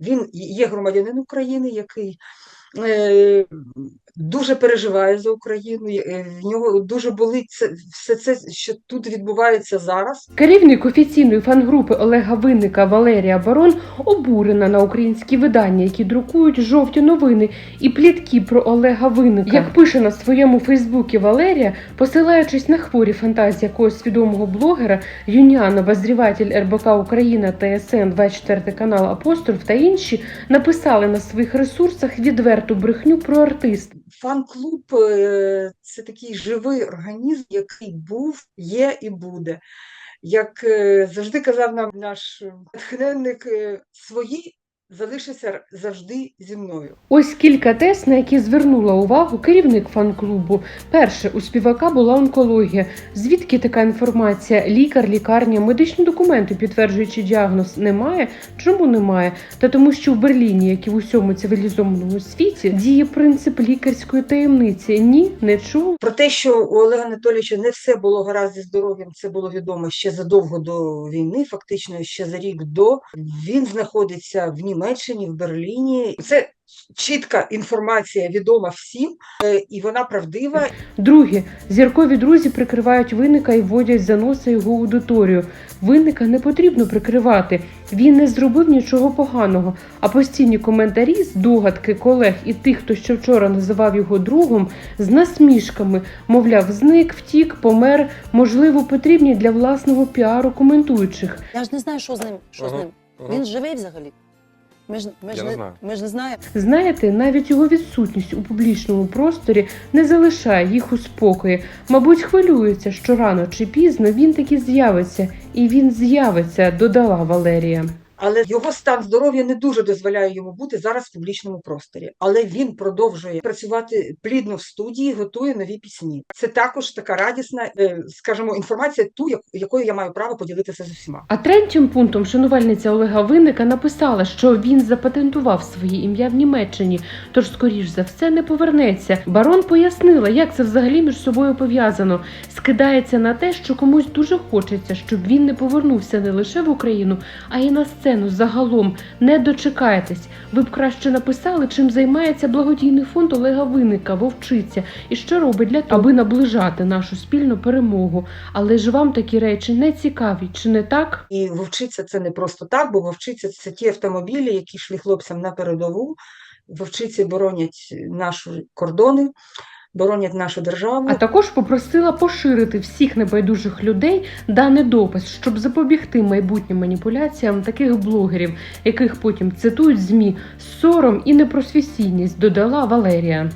Він є громадянин України, який дуже переживає за Україну. е, В нього дуже болить це, все це, що тут відбувається зараз. Керівник офіційної фан-групи Олега Винника Валерія Барон обурена на українські видання, які друкують жовті новини і плітки про Олега Винника. Як пише на своєму Фейсбуці Валерія, посилаючись на хворі фантазії якогось відомого блогера, Юніан, обозріватель РБК Україна, ТСН, 24 канал Апостроф та інші написали на своїх ресурсах відверту брехню про артиста. Фан-клуб е, це такий живий організм, який був, є і буде. Як е, завжди казав нам наш натхненник, е, свої залишаться завжди зі мною. Ось кілька тез, на які звернула увагу керівник фан-клубу. Перше, у співака була онкологія. Звідки така інформація? Лікар, лікарня, медичні документи, підтверджуючи діагноз, немає. Чому немає? Та тому, що в Берліні, як і в усьому цивілізованому світі, діє принцип лікарської таємниці. Ні, не чув. Про те, що у Олега Анатолійовича не все було гаразд зі здоров'ям, це було відомо ще задовго до війни, фактично ще за рік до. Він знаходиться в Німеччині, в Берліні. Це чітка інформація, відома всім, е, і вона правдива. Друге, зіркові друзі прикривають винника і вводять за носа його аудиторію. Винника не потрібно прикривати. Він не зробив нічого поганого. А постійні коментарі, здогадки колег і тих, хто ще вчора називав його другом, з насмішками, мовляв, зник, втік, помер, можливо, потрібні для власного піару коментуючих. Я ж не знаю, що з ним. Що з ним? ага. Він живий взагалі. Ми ж, ми Я ж не не, знаю. ми ж не знаємо. Знаєте, навіть його відсутність у публічному просторі не залишає їх у спокої. Мабуть, хвилюється, що рано чи пізно він таки з'явиться, і він з'явиться, додала Валерія. Але його стан здоров'я не дуже дозволяє йому бути зараз в публічному просторі. Але він продовжує працювати плідно в студії, готує нові пісні. Це також така радісна, е, скажімо, інформація, ту, якою я маю право поділитися з усіма. А третім пунктом шанувальниця Олега Винника написала, що він запатентував своє ім'я в Німеччині, тож, скоріш за все, не повернеться. Барон пояснила, як це взагалі між собою пов'язано. Скидається на те, що комусь дуже хочеться, щоб він не повернувся не лише в Україну, а й на сцену загалом. Не дочекаєтесь. Ви б краще написали, чим займається благодійний фонд Олега Винника, вовчиця, і що робить для того, аби наближати нашу спільну перемогу. Але ж вам такі речі не цікаві, чи не так? І вовчиця це не просто так, бо вовчиця це ті автомобілі, які йшли хлопцям на передову. Вовчиці боронять наші кордони, боронять нашу державу. А також попросила поширити всіх небайдужих людей даний допис, щоб запобігти майбутнім маніпуляціям таких блогерів, яких потім цитують змі сором і непрофесійність, додала Валерія.